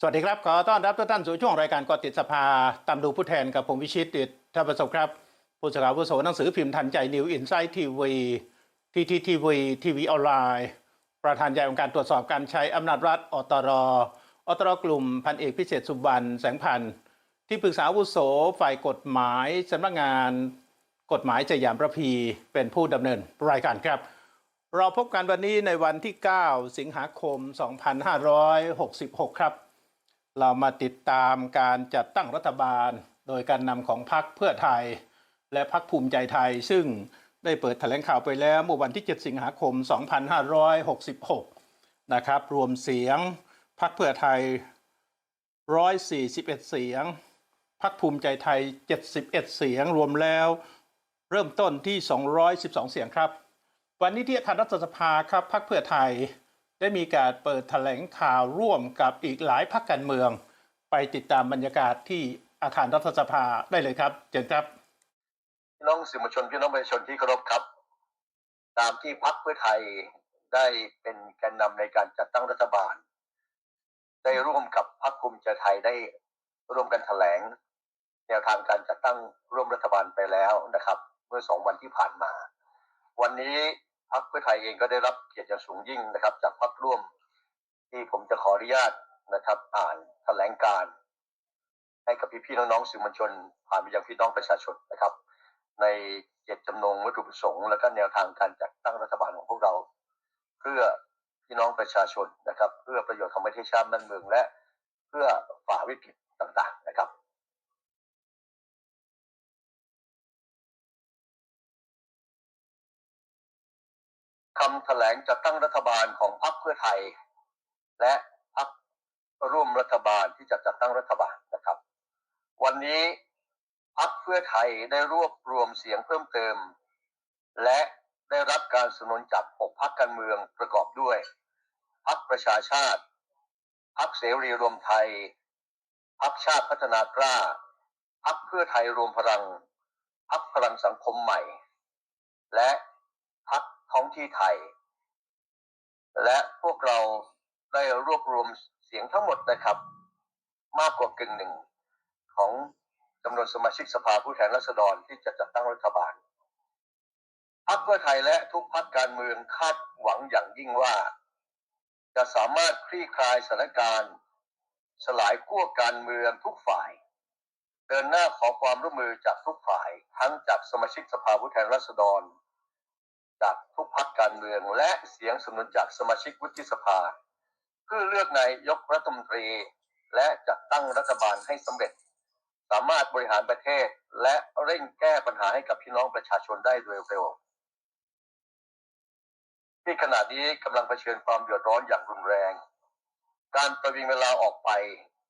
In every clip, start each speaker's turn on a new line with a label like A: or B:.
A: สวัสดีครับ ขอต้อนรับทุกท่านสู่ช่วงรายการกอติดสภาตามดูผู้แทนกับผมวิชิตดิตท่าประสบครับผู้สื่อข่าวผู้โสหนังสือพิมพ์ทันใจนิวอินไซต์ทีวีทีทีทีวีทีวีออนไลน์ ประธานใหญ่องค์การตรวจสอบการใช้อำนาจรัฐอตรอตรกลุ่มพันเอกพิเศษสุบรรณแสงพันธ์ที่ปรึกษาอาวุโสฝ่ายกฎหมายสำนักงานกฎหมายสยามประพีเป็นผู้ดำเนินรายการครับ เราพบกันวันนี้ในวันที่ 9 สิงหาคม 2566 ครับ เรามาติดตามการจัดตั้งรัฐบาล โดยการนำของพรรคเพื่อไทย และพรรคภูมิใจไทย ซึ่งได้เปิดแถลงข่าวไปแล้วเมื่อวันที่ 7 สิงหาคม 2566 นะครับ รวมเสียงพรรคเพื่อไทย 141 เสียงพรรคภูมิใจไทย 71 เสียงรวมแล้ว เริ่มต้นที่ 212 เสียงครับ วันนี้ที่อาคารรัฐสภาครับพรรคเพื่อไทย ได้มีการเปิดแถลงข่าวร่วมกับอีกหลายพรรคการเมือง ไปติดตามบรรยากาศที่อาคารรัฐสภาได้เลยครับเชิญครับ
B: พี่น้องสื่อมวลชนพี่น้องประชาชนที่เคารพครับ ตามที่พักเพื่อไทยได้เป็นแกนนำในการจัดตั้งรัฐบาล ได้ร่วมกับพรรคภูมิใจไทยได้ร่วมกันแถลง แนวทางการจัดตั้งร่วมรัฐบาลไปแล้วนะครับ เมื่อสองวันที่ผ่านมา วันนี้ พรรคเพื่อไทยเองก็ได้รับเกียรติอย่างสูงยิ่งนะครับ จากพรรคร่วม ที่ผมจะขออนุญาตนะครับ อ่านแถลงการ ให้กับพี่ๆน้องๆสื่อมวลชน ผ่านไปยังพี่น้องประชาชนนะครับ ในเจตจำนงวัตถุประสงค์และก็แนวทางการจัดตั้งรัฐบาลของพวกเรา เพื่อพี่น้องประชาชนนะครับ เพื่อประโยชน์ของประเทศชาติบ้านเมืองและ เพื่อฝ่าวิกฤต คำแถลงจัดตั้งรัฐบาลของพรรคเพื่อไทย และพรรคร่วมรัฐบาลที่จะจัดตั้งรัฐบาลนะครับ วันนี้พรรคเพื่อไทยได้รวบรวมเสียงเพิ่มเติม และได้รับการสนับสนุนจาก6พรรคการเมืองประกอบด้วยพรรคประชาชาติพรรคเสรีรวมไทยพรรคชาติพัฒนากล้าพรรคเพื่อไทยรวมพลังพรรคพลังสังคมใหม่ และ ท้องที่ไทย และพวกเราได้รวบรวมเสียงทั้งหมดนะครับ มากกว่ากึ่งหนึ่งของจำนวนสมาชิกสภาผู้แทนราษฎรที่จะจัดตั้งรัฐบาลพรรคเพื่อไทยและทุกพรรคการเมืองคาดหวังอย่างยิ่งว่า จะสามารถคลี่คลายสถานการณ์ สลายขั้วการเมืองทุกฝ่าย เดินหน้าขอความร่วมมือจากทุกฝ่าย ทั้งจากสมาชิกสภาผู้แทนราษฎร จากทุกพรรคการเมือง และเสียงสนับสนุนจากสมาชิกวุฒิสภา เพื่อเลือกนายกรัฐมนตรี และจัดตั้งรัฐบาลให้สำเร็จ สามารถบริหารประเทศและเร่งแก้ปัญหาให้กับพี่น้องประชาชนได้โดยเร็วที่ขณะนี้กำลังเผชิญความเดือดร้อนอย่างรุนแรง การประวิงเวลาออกไป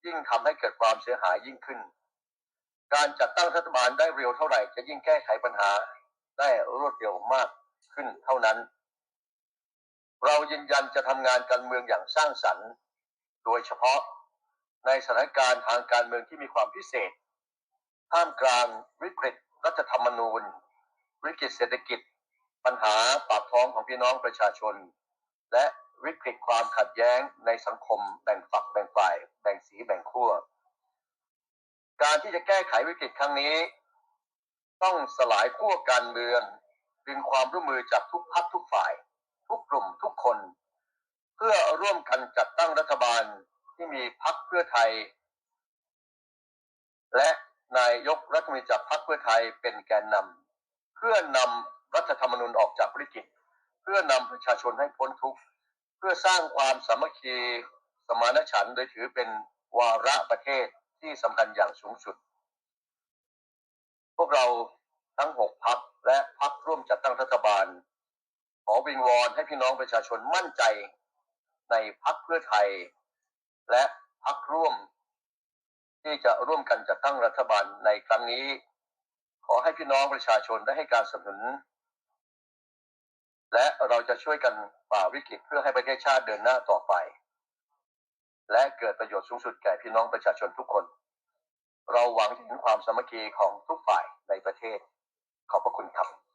B: ยิ่งทำให้เกิดความเสียหายยิ่งขึ้น การจัดตั้งรัฐบาลได้เร็วเท่าไหร่จะยิ่งแก้ไขปัญหาได้รวดเร็วมาก ขึ้นเท่านั้น เรายืนยันจะทำงานการเมืองอย่างสร้างสรรค์ โดยเฉพาะในสถานการณ์ทางการเมืองที่มีความพิเศษ ท่ามกลางวิกฤตรัฐธรรมนูญ วิกฤตเศรษฐกิจ ปัญหาปากท้องของพี่น้องประชาชน และวิกฤตความขัดแย้งในสังคมแบ่งฝักแบ่งฝ่าย แบ่งสีแบ่งขั้ว การที่จะแก้ไขวิกฤตครั้งนี้ ต้องสลายขั้วการเมือง ดึงความร่วมมือจากทุกพักทุกฝ่าย ทุกกลุ่มทุกคน เพื่อร่วมกันจัดตั้งรัฐบาลที่มีพักเพื่อไทย และนายกรัฐมนตรีจากพรรคเพื่อไทยเป็นแกนนำเพื่อนำรัฐธรรมนูญออกจากวิกฤตเพื่อนำประชาชนให้พ้นทุกข์เพื่อสร้างความสามัคคีสมานฉันท์โดยถือเป็นวาระประเทศที่สำคัญอย่างสูงสุด พวกเรา ทั้งหกพักและพักร่วมจัดตั้งรัฐบาล ขอวิงวอนให้พี่น้องประชาชนมั่นใจในพักเพื่อไทย และพักร่วม ที่จะร่วมกันจัดตั้งรัฐบาลในครั้งนี้ ขอให้พี่น้องประชาชนได้ให้การสนับสนุน และเราจะช่วยกันฝ่าวิกฤตเพื่อให้ประเทศชาติเดินหน้าต่อไป และเกิดประโยชน์สูงสุดแก่พี่น้องประชาชนทุกคน เราหวังถึงความสามัคคีของทุกฝ่ายในประเทศ ขอบพระคุณครับ